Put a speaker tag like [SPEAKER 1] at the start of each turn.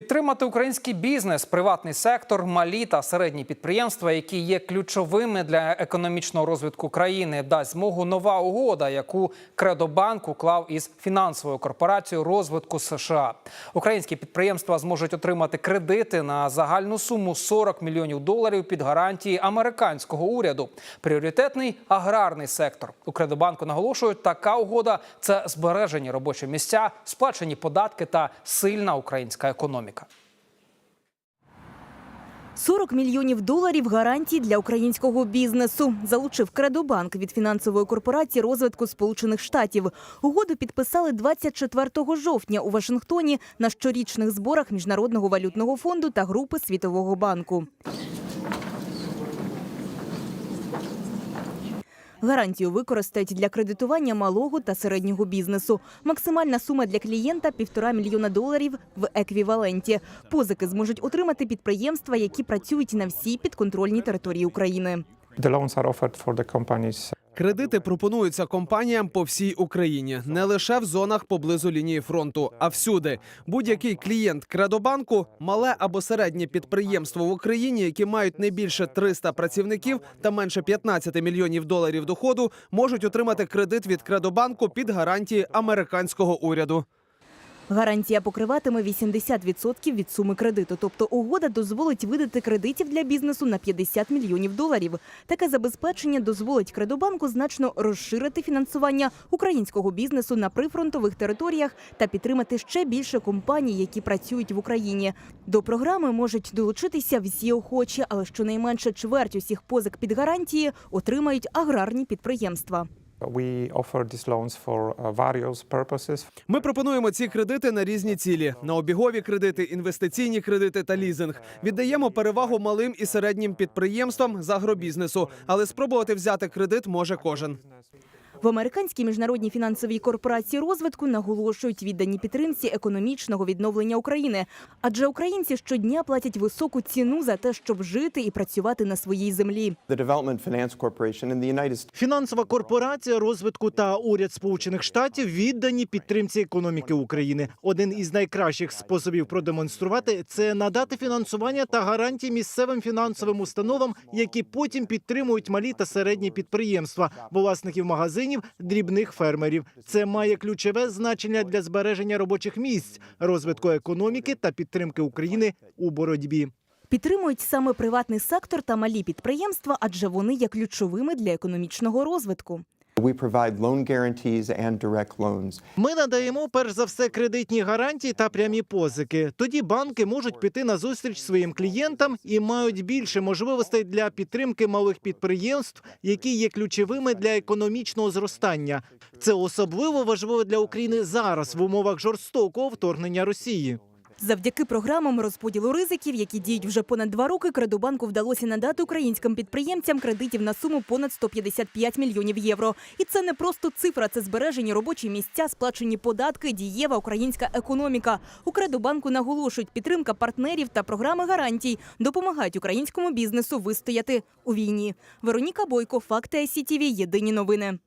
[SPEAKER 1] Підтримати український бізнес, приватний сектор, малі та середні підприємства, які є ключовими для економічного розвитку країни, дасть змогу нова угода, яку Кредобанк уклав із фінансовою корпорацією розвитку США. Українські підприємства зможуть отримати кредити на загальну суму 40 мільйонів доларів під гарантії американського уряду. Пріоритетний аграрний сектор. У Кредобанку наголошують, така угода це збережені робочі місця, сплачені податки та сильна українська економіка.
[SPEAKER 2] 40 мільйонів доларів гарантій для українського бізнесу залучив Кредобанк від фінансової корпорації розвитку Сполучених Штатів. Угоду підписали 24 жовтня у Вашингтоні на щорічних зборах Міжнародного валютного фонду та групи Світового банку. Гарантію використають для кредитування малого та середнього бізнесу. Максимальна сума для клієнта – півтора мільйона доларів в еквіваленті. Позики зможуть отримати підприємства, які працюють на всій підконтрольній території України.
[SPEAKER 3] The loans are offered for the companies
[SPEAKER 4] Кредити пропонуються компаніям по всій Україні, не лише в зонах поблизу лінії фронту, а всюди. Будь-який клієнт Кредобанку, мале або середнє підприємство в Україні, які мають не більше 300 працівників та менше 15 мільйонів доларів доходу, можуть отримати кредит від Кредобанку під гарантії американського уряду.
[SPEAKER 2] Гарантія покриватиме 80% від суми кредиту. Тобто угода дозволить видати кредитів для бізнесу на 50 мільйонів доларів. Таке забезпечення дозволить Кредобанку значно розширити фінансування українського бізнесу на прифронтових територіях та підтримати ще більше компаній, які працюють в Україні. До програми можуть долучитися всі охочі, але щонайменше чверть усіх позик під гарантії отримають аграрні підприємства.
[SPEAKER 3] We offer uh.
[SPEAKER 4] Ми пропонуємо ці кредити на різні цілі: на обігові кредити, інвестиційні кредити та лізинг. Віддаємо перевагу малим і середнім підприємствам з агробізнесу, але спробувати взяти кредит може кожен.
[SPEAKER 2] В американській міжнародній фінансовій корпорації розвитку наголошують віддані підтримці економічного відновлення України, адже українці щодня платять високу ціну за те, щоб жити і працювати на своїй землі.
[SPEAKER 5] Фінансова корпорація розвитку та уряд Сполучених Штатів віддані підтримці економіки України. Один із найкращих способів продемонструвати це надати фінансування та гарантії місцевим фінансовим установам, які потім підтримують малі та середні підприємства, власників магазинів, дрібних фермерів. Це має ключове значення для збереження робочих місць, розвитку економіки та підтримки України у боротьбі.
[SPEAKER 2] Підтримують саме приватний сектор та малі підприємства, адже вони є ключовими для економічного розвитку.
[SPEAKER 6] We provide loan guarantees and direct loans.
[SPEAKER 5] Ми надаємо перш за все кредитні гарантії та прямі позики. Тоді банки можуть піти на зустріч своїм клієнтам і мають більше можливостей для підтримки малих підприємств, які є ключовими для економічного зростання. Це особливо важливо для України зараз в умовах жорстокого вторгнення Росії.
[SPEAKER 2] Завдяки програмам розподілу ризиків, які діють вже понад два роки, Кредобанку вдалося надати українським підприємцям кредитів на суму понад 155 мільйонів євро. І це не просто цифра, це збережені робочі місця, сплачені податки, дієва українська економіка. У Кредобанку наголошують, підтримка партнерів та програми гарантій допомагають українському бізнесу вистояти у війні. Вероніка Бойко, факти СІТІВІ, Єдині новини.